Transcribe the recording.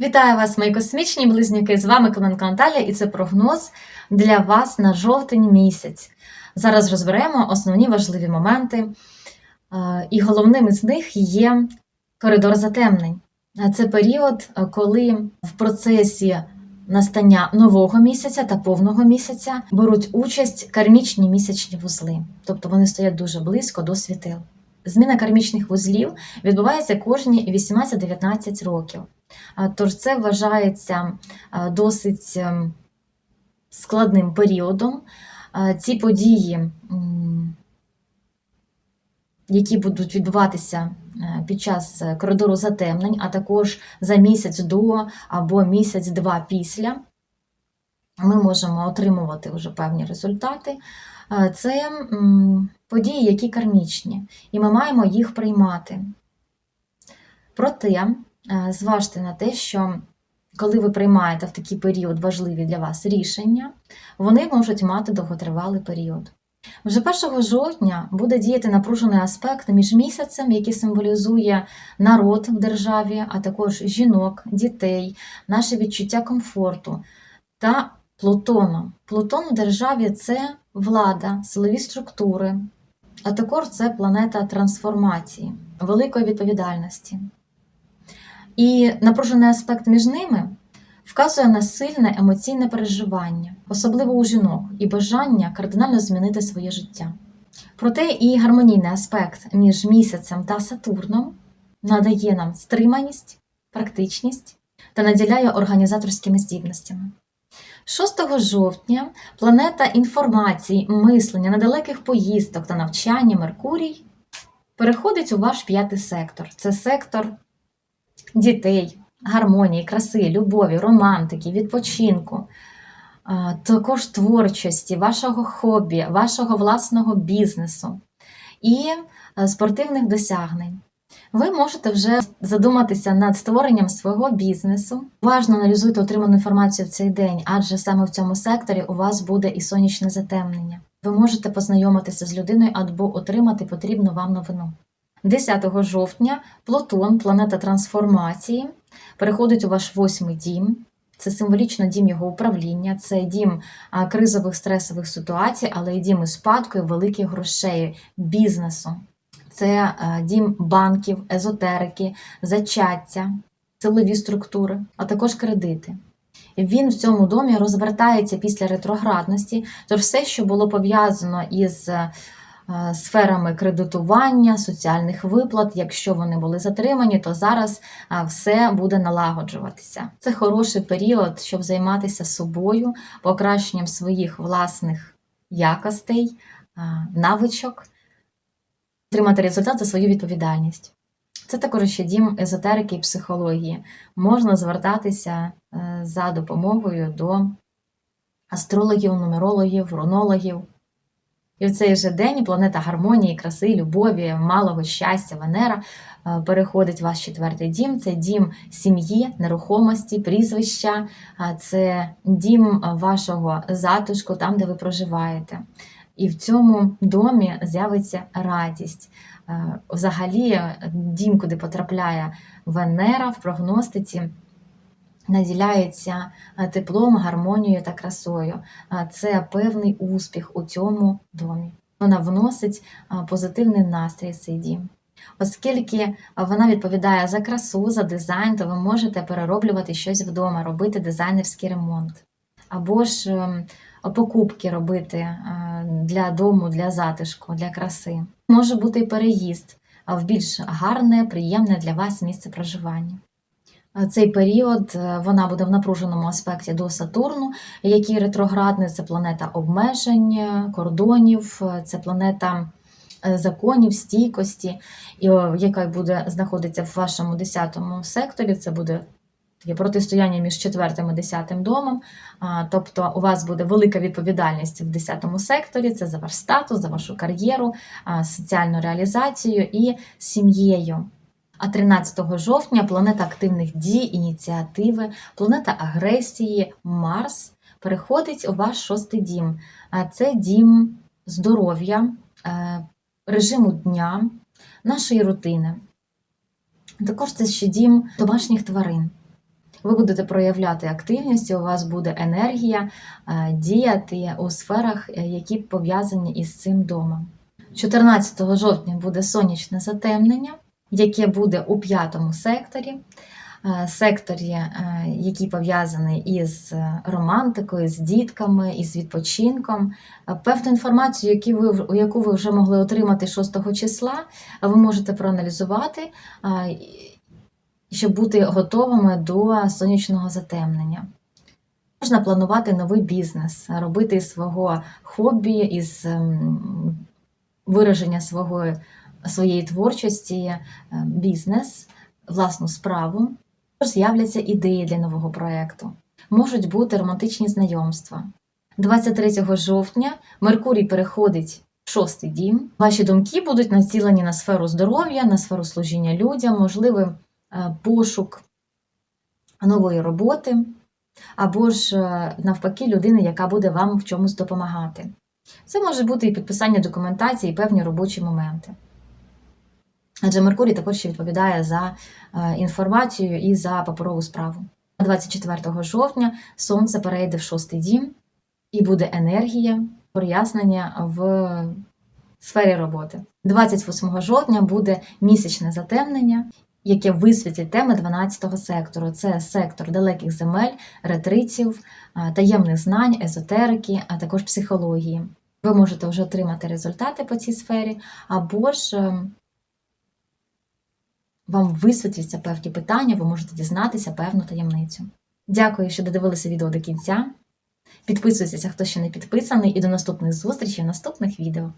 Вітаю вас, мої космічні близнюки! З вами Клименко Наталя, і це прогноз для вас на жовтень місяць. Зараз розберемо основні важливі моменти, і головним із них є коридор затемнень. Це період, коли в процесі настання нового місяця та повного місяця беруть участь кармічні місячні вузли, тобто вони стоять дуже близько до світил. Зміна кармічних вузлів відбувається кожні 18-19 років. Тож це вважається досить ем, складним періодом. Ці події, які будуть відбуватися е, під час коридору затемнень, а також за місяць до або місяць-два після, ми можемо отримувати вже певні результати. Е, Це події, які кармічні, і ми маємо їх приймати. Проте, е, зважте на те, що коли ви приймаєте в такий період важливі для вас рішення, вони можуть мати довготривалий період. Вже 1 жовтня буде діяти напружений аспект між місяцем, який символізує народ в державі, а також жінок, дітей, наше відчуття комфорту та Плутоном. Плутон в державі це влада, силові структури, а також це планета трансформації, великої відповідальності. І напружений аспект між ними вказує на сильне емоційне переживання, особливо у жінок, і бажання кардинально змінити своє життя. Проте і гармонійний аспект між місяцем та Сатурном надає нам стриманість, практичність та наділяє організаторськими здібностями. 6 жовтня планета інформації, мислення, недалеких поїздок та навчання Меркурій переходить у ваш п'ятий сектор. Це сектор дітей, гармонії, краси, любові, романтики, відпочинку, також творчості, вашого хобі, вашого власного бізнесу і е, спортивних досягнень. Ви можете вже задуматися над створенням свого бізнесу. Уважно аналізуйте отриману інформацію в цей день, адже саме в цьому секторі у вас буде і сонячне затемнення. Ви можете познайомитися з людиною або отримати потрібну вам новину. 10 жовтня Плутон, планета трансформації, переходить у ваш восьмий дім. Це символічно дім його управління, це дім кризових стресових ситуацій, але й дім і спадку, і великих грошей, бізнесу. Це е, дім банків, езотерики, зачаття, силові структури, а також кредити. Він в цьому домі розвертається після ретроградності, тож все, що було пов'язано із е, сферами кредитування, соціальних виплат, якщо вони були затримані, то зараз е, все буде налагоджуватися. Це хороший період, щоб займатися собою, покращенням своїх власних якостей, навичок отримати результат за свою відповідальність. Це також ще дім езотерики і психології. Можна звертатися е, за допомогою до астрологів, нумерологів, рунологів. І в цей же день планета гармонії, краси, любові, малого щастя, Венера е, переходить в ваш четвертий дім. Це дім сім'ї, нерухомості, прізвища, це дім вашого затишку, там, де ви проживаєте. І в цьому домі з'явиться радість. Е, Взагалі, дім, куди потрапляє Венера в прогностиці, наділяється е, теплом, гармонією та красою. Е, Це певний успіх у цьому домі. Вона вносить е, позитивний настрій в цей дім. Оскільки вона відповідає за красу, за дизайн, то ви можете перероблювати щось вдома, робити дизайнерський ремонт. Або ж ем, покупки робити е, для дому, для затишку, для краси. Може бути і переїзд в більш гарне, приємне для вас місце проживання. Е, Цей період е, вона буде в напруженому аспекті до Сатурну, який ретроградний це планета обмежень, кордонів, е, це планета е, законів, стійкості, яка буде знаходитися в вашому 10 секторі. Це буде таке протистояння між четвертим і десятим домом. Тобто у вас буде велика відповідальність в 10 секторі, це за ваш статус, за вашу кар'єру, соціальну реалізацію і сім'єю. А 13 жовтня планета активних дій, ініціативи, планета агресії, Марс переходить у ваш шостий дім. Це дім здоров'я, е, режиму дня, нашої рутини. Також це ще дім домашніх тварин. Ви будете проявляти активність, у вас буде енергія е, діяти у сферах, е, які пов'язані із цим домом. 14 жовтня буде сонячне затемнення, яке буде у п'ятому секторі. Е, Секторі, який пов'язаний із романтикою, з дітками, із відпочинком. Певну інформацію, яку ви вже могли отримати 6 числа, ви можете проаналізувати, щоб бути готовими до сонячного затемнення. Можна планувати новий бізнес, робити свого хобі, із ем, вираження свого, своєї творчості е, бізнес, власну справу. З'являться ідеї для нового проєкту. Можуть бути романтичні знайомства. 23 жовтня Меркурій переходить в шостий дім. Ваші думки будуть націлені на сферу здоров'я, на сферу служіння людям, можливий е, пошук нової роботи, або ж е, навпаки людини, яка буде вам в чомусь допомагати. Це може бути і підписання документації, і певні робочі моменти. Адже Меркурій також ще відповідає за е, інформацію і за паперову справу. 24 жовтня Сонце перейде в шостий дім, і буде енергія, прояснення в сфері роботи. 28 жовтня буде місячне затемнення, яке висвітлить теми 12-го сектору. Це сектор далеких земель, ретритів, таємних знань, езотерики, а також психології. Ви можете вже отримати результати по цій сфері, або ж е, вам висвітляться певні питання, ви можете дізнатися певну таємницю. Дякую, що додивилися відео до кінця. Підписуйтеся, хто ще не підписаний, і до наступних зустрічей в наступних відео.